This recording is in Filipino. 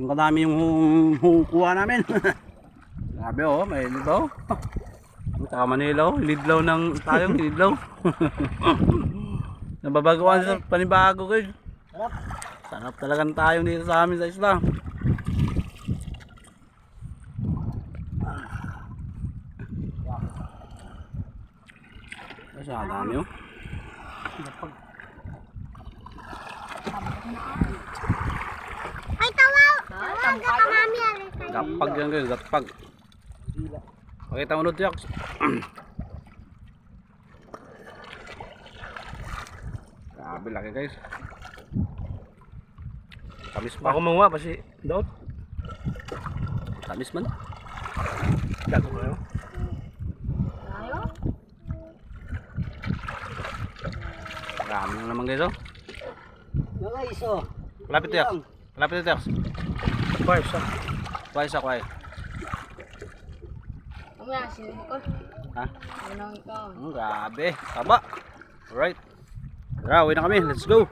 Yung kadami yung hu- hukuha namin. Grabe oh, may lidlaw. Saka Manila oh, lidlaw ng tayong lidlaw. Nababagawan sa panibago ko. eh. Sarap. Sarap talagang tayong dito sa amin sa isla. Kasi ang dami oh. Gapag yan guys, gapag. Pakita mo doon, Tiyak. Grabe laki guys. Tamis pa. Ako manguha kasi daot. Tamis man. Yun. Tayo? Marami na naman guys oh. Yung guys, oh. Lapit Tiyak. Lapit Tiyak. Five, sa. Kuhay sa kuhay. Mamaya, sino ko? Ha? Ano ikaw? Hmm, grabe. Taba. Alright. Tara, uwi na kami. Let's go.